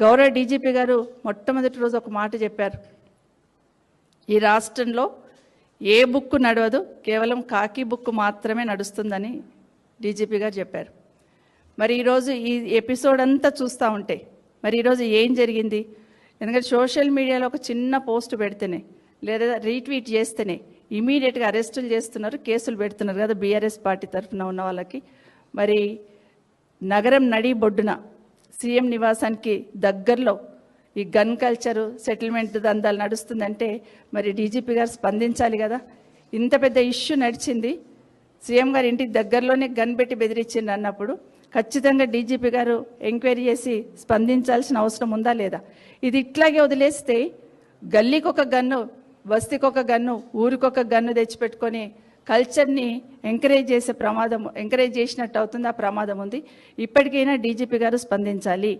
గౌరవ డీజీపీ గారు మొట్టమొదటి రోజు ఒక మాట చెప్పారు. ఈ రాష్ట్రంలో ఏ బుక్ నడవదు కేవలం కాకి బుక్ మాత్రమే నడుస్తుందని డీజీపీ గారు చెప్పారు. మరి ఈరోజు ఈ ఎపిసోడ్ అంతా చూస్తూ ఉంటే మరి ఈరోజు ఏం జరిగింది? ఎందుకంటే సోషల్ మీడియాలో ఒక చిన్న పోస్ట్ పెడితేనే లేదా రీట్వీట్ చేస్తేనే ఇమీడియట్గా అరెస్టులు చేస్తున్నారు కేసులు పెడుతున్నారు కదా బీఆర్ఎస్ పార్టీ తరఫున ఉన్న వాళ్ళకి. మరి నగరం నడి బొడ్డున సీఎం నివాసానికి దగ్గరలో ఈ గన్ కల్చరు సెటిల్మెంట్ దందాలు నడుస్తుందంటే మరి డీజీపీ గారు స్పందించాలి కదా. ఇంత పెద్ద ఇష్యూ నడిచింది. సీఎం గారు ఇంటికి దగ్గరలోనే గన్ పెట్టి బెదిరించింది అన్నప్పుడు ఖచ్చితంగా డీజీపీ గారు ఎంక్వైరీ చేసి స్పందించాల్సిన అవసరం ఉందా లేదా? ఇది ఇట్లాగే వదిలేస్తే గల్లీకి ఒక గన్ను బస్తీకి గన్ను ఊరికొక గన్ను తెచ్చిపెట్టుకొని కల్చర్ని ఎంకరేజ్ చేసే ప్రమాదం ఎంకరేజ్ చేసినట్టు అవుతుంది ఆ ప్రమాదం ఉంది. ఇప్పటికైనా డీజీపీ గారు స్పందించాలి.